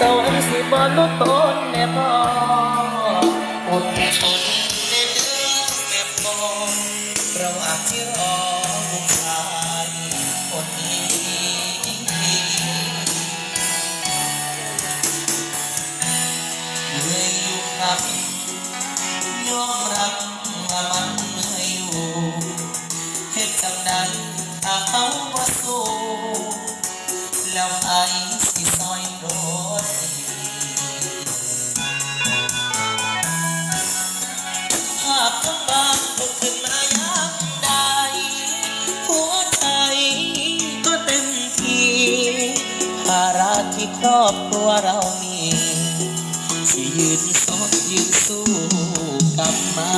บ่ลดทนแน่บ่อดทนแน่เด้อแม่พ่อระหว่างที่รอกชายคนนี้เหนื่อยอยู่ครับยอมรับว่ามันเหนื่อยอยู่เหตุจำใดถ้าเขาบ่สู้ แล้วไอ้สิซอยโปรดภาพทั้งบานผุดขึ้นมายามใดหัวใจก็เต็มทีภาระที่ครอบครัวเรามีที่ยืนสดยืนสู้กับมา